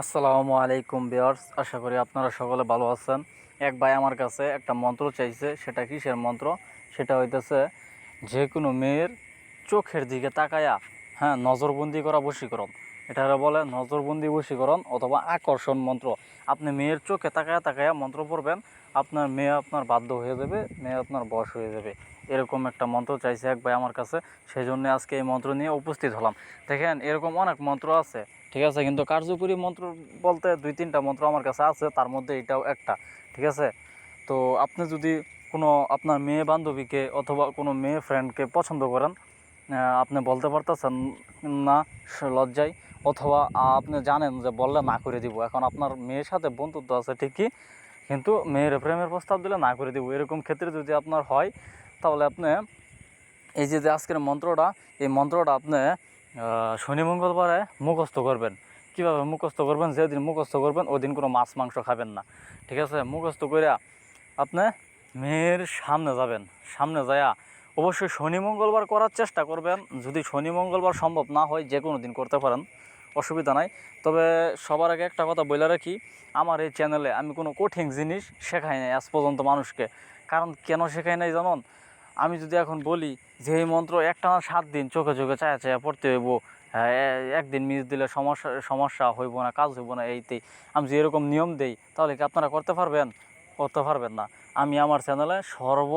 আসসালামু আলাইকুম বিয়ার্স আশা করি আপনারা সকলে ভালো আছেন। এক ভাই আমার কাছে একটা মন্ত্র চাইছে, সেটা কিসের মন্ত্র? সেটা হইতেছে, যে কোনো মেয়ের চোখের দিকে তাকায়া হ্যাঁ নজরবন্দি করা বশীকরণ। এটা বলে নজরবন্দি বশীকরণ অথবা আকর্ষণ মন্ত্র। আপনি মেয়ের চোখে তাকায় তাকায় মন্ত্র পড়বেন, আপনার মেয়ে আপনার বাধ্য হয়ে যাবে, মেয়ে আপনার বয়স হয়ে যাবে। এরকম একটা মন্ত্র চাইছে এক ভাই আমার কাছে সেই জন্য আজকে এই মন্ত্র নিয়ে উপস্থিত হলাম। দেখেন, এরকম অনেক মন্ত্র আছে, ঠিক আছে? কিন্তু কার্যকরী মন্ত্র বলতে দুই তিনটা মন্ত্র আমার কাছে আছে, তার মধ্যে এটাও একটা, ঠিক আছে? তো আপনি যদি কোনো আপনার মেয়ে বান্ধবীকে অথবা কোনো মেয়ে ফ্রেন্ডকে পছন্দ করেন আপনি বলতে পারতেছেন না লজ্জায়, অথবা আপনি জানেন যে বললে না করে দিব। এখন আপনার মেয়ের সাথে বন্ধুত্ব আছে ঠিকই, কিন্তু মেয়ের প্রেমের প্রস্তাব দিলে না করে দিব। এরকম ক্ষেত্রে যদি আপনার হয়, তাহলে আপনি এই যে যে আজকের মন্ত্রটা, এই মন্ত্রটা আপনি শনি মঙ্গলবারে মুখস্থ করবেন। কীভাবে মুখস্থ করবেন? যেদিন মুখস্থ করবেন ওই দিন কোনো মাছ মাংস খাবেন না। ঠিক আছে? মুখস্থ করিয়া আপনি মেয়ের সামনে যাবেন। সামনে যায়া অবশ্যই শনি মঙ্গলবার করার চেষ্টা করবেন। যদি শনি মঙ্গলবার সম্ভব না হয় যে কোনো দিন করতে পারেন। অসুবিধা নাই। তবে সবার আগে একটা কথা বলে রাখি আমার এই চ্যানেলে আমি কোনো কঠিন জিনিস শেখাই নাই আজ পর্যন্ত মানুষকে। কারণ কেন শেখাই নাই জানুন? আমি যদি এখন বলি যে এই মন্ত্র একটা না সাত দিন চোখে চোখে চায়া চায়া পড়তে হইব হ্যাঁ, একদিন মিস দিলে সমস্যা সমস্যা হইব না কাজ হইব না এইতেই। আমি যে এরকম নিয়ম দেই তাহলে কি আপনারা করতে পারবেন? করতে পারবেন না। আমি আমার চ্যানেলে সর্ব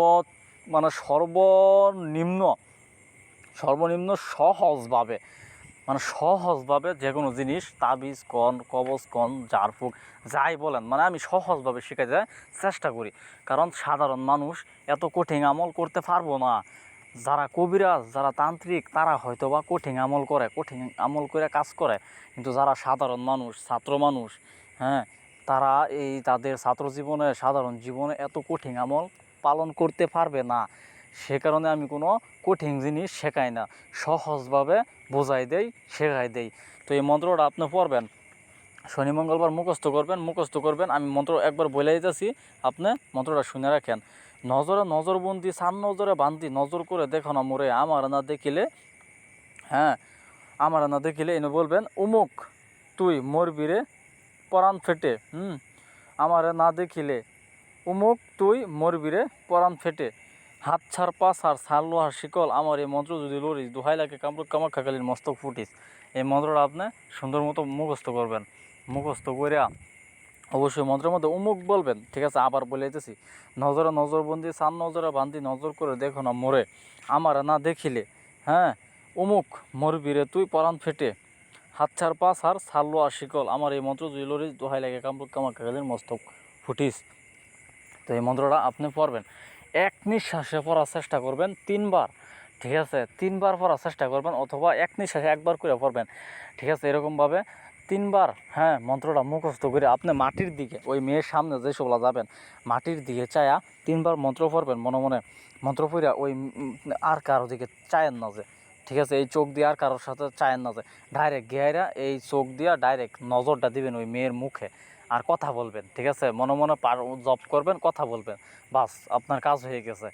মানে সর্বনিম্ন সর্বনিম্ন সহজভাবে মানে সহজভাবে যে কোনো জিনিস, তাবিজ, কন, কবজ, কন, জারফুক, যাই বলেন মানে আমি সহজভাবে শেখা যায় চেষ্টা করি। কারণ সাধারণ মানুষ এত কঠিন আমল করতে পারব না। যারা কবিরাজ, যারা তান্ত্রিক, তারা হয়তো বা কঠিন আমল করে, কঠিন আমল করে কাজ করে। কিন্তু যারা সাধারণ মানুষ, ছাত্র মানুষ হ্যাঁ তারা এই তাদের ছাত্র জীবনে সাধারণ জীবনে এত কঠিন আমল পালন করতে পারবে না। সে কারণে আমি কোনো কঠিন জিনিস শেখাই না। সহজভাবে বোঝাই দেই, শেখাই দেই। তো এই মন্ত্রটা আপনি পড়বেন। শনি মঙ্গলবার মুখস্থ করবেন মুখস্থ করবেন। আমি মন্ত্র একবার বলে দিতেছি, আপনি মন্ত্রটা শুনে রাখেন। নজরে নজরবন্দি সান নজরে বান্দি, নজর করে দেখো না মোরে, আমার না দেখিলে হ্যাঁ আমার না দেখিলে এনে বলবেন, উমুক, তুই মরবি রে, পরাণ ফেটে, হুম, আমারে না দেখিলে উমুক তুই মরবি রে, পরাণ ফেটে। হাত ছাড় পা ছাড় ছাড় লোহার শিকল, আমার এই মন্ত্র যদি লড়িস, দোহাই লাগে কামরুক কামাখ্যাকালীর মস্তক ফুটিস। এই মন্ত্রটা আপনি সুন্দর মতো মুখস্থ করবেন। মুখস্থ করিয়া অবশ্যই মন্ত্রের মধ্যে উমুক বলবেন। ঠিক আছে, আবার বলে দিতেছি, নজরে নজরবন্দি সান নজরে বান্দি, নজর করে দেখো না মরে। আমার না দেখিলে হ্যাঁ? উমুক মরবিরে তুই, পরাণ ফেটে। হাত ছাড় পা ছাড় ছাড়লো আর শিকল, আমার এই মন্ত্র লড়িস, দোহাই লাগে কামরুক কামাখ্যাকালীর মস্তক ফুটিস। তো এই মন্ত্রটা আপনি পড়বেন। এক নিঃশ্বাসে পড়ার চেষ্টা করবেন তিনবার, ঠিক আছে? তিনবার পড়ার চেষ্টা করবেন অথবা এক নিঃশ্বাসে একবার করে পড়বেন, ঠিক আছে? এরকমভাবে তিনবার হ্যাঁ মন্ত্রটা মুখস্থ করে আপনি মাটির দিকে, ওই মেয়ের সামনে যে সবলা যাবেন, মাটির দিকে চায়া তিনবার মন্ত্র পড়বেন, মনে মনে মন্ত্র পড়িয়া ওই আর কারও দিকে চায়েন না যে ঠিক আছে? এই চোখ দিয়ে আর কারোর সাথে চায়েন না যে ডাইরেক্ট গিয়ারা এই চোখ দিয়া ডাইরেক্ট নজরটা দিবেন ওই মেয়ের মুখে। আর কথা বলবেন, ঠিক আছে? মনে মনে পার, জব করবেন, কথা বলবেন। বাস, আপনার কাজ হয়ে গেছে।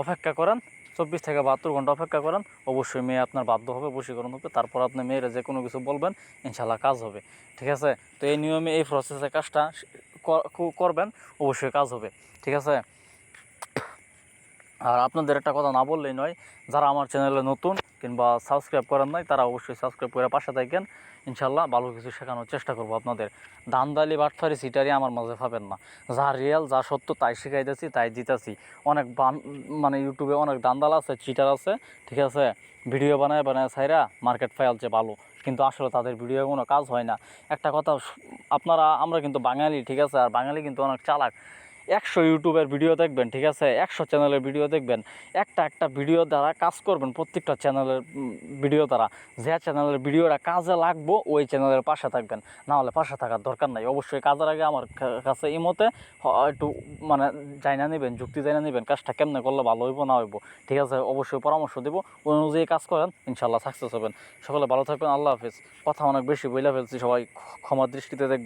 অপেক্ষা করেন, চব্বিশ থেকে বাহাত্তর ঘণ্টা অপেক্ষা করেন, অবশ্যই মেয়ে আপনার বাধ্য হবে, বশীকরণ হবে। তারপর আপনি মেয়েরা যে কোনো কিছু বলবেন, ইনশাল্লাহ কাজ হবে, ঠিক আছে? তো এই নিয়মে, এই প্রসেসে কাজটা করবেন, অবশ্যই কাজ হবে, ঠিক আছে? আর আপনাদের একটা কথা না বললেই নয়, যারা আমার চ্যানেলে নতুন কিংবা সাবস্ক্রাইব করেন নাই, তারা অবশ্যই সাবস্ক্রাইব করে পাশে থাকেন। ইনশাল্লাহ ভালো কিছু শেখানোর চেষ্টা করব আপনাদের। দান্দালি বাটফারি সিটারি আমার মাঝে পাবেন না। যা রিয়েল যা সত্য, তাই শিখাইতেছি, তাই দিতেছি। অনেক মানে ইউটিউবে অনেক দান্দাল আছে চিটার আছে, ঠিক আছে? ভিডিও বানায় বানায় সাইরা মার্কেট ফাইলছে ভালো। কিন্তু আসলে তাদের ভিডিও কোনো কাজ হয় না। একটা কথা, আপনারা, আমরা কিন্তু বাঙালি, ঠিক আছে? আর বাঙালি কিন্তু অনেক চালাক। একশো ইউটিউবের ভিডিও দেখবেন, ঠিক আছে? একশো চ্যানেলের ভিডিও দেখবেন। একটা একটা ভিডিও দ্বারা কাজ করবেন, প্রত্যেকটা চ্যানেলের ভিডিও দ্বারা। যে চ্যানেলের ভিডিওটা কাজে লাগবো, ওই চ্যানেলের পাশে থাকবেন। না হলে পাশে থাকার দরকার নাই। অবশ্যই কাজের আগে আমার কাছে এই মতে একটু মানে জানা নেবেন, যুক্তি জানা নেবেন, কাজটা কেমনে করলে ভালো হইব, না হইব। ঠিক আছে? অবশ্যই পরামর্শ দেবো। ওই অনুযায়ী কাজ করেন ইনশাল্লাহ সাকসেস হবেন। সকলে ভালো থাকবেন, আল্লাহ হাফিজ। কথা অনেক বেশি বইলা ফেলছি, সবাই ক্ষ- ক্ষমার দৃষ্টিতে দেখবেন।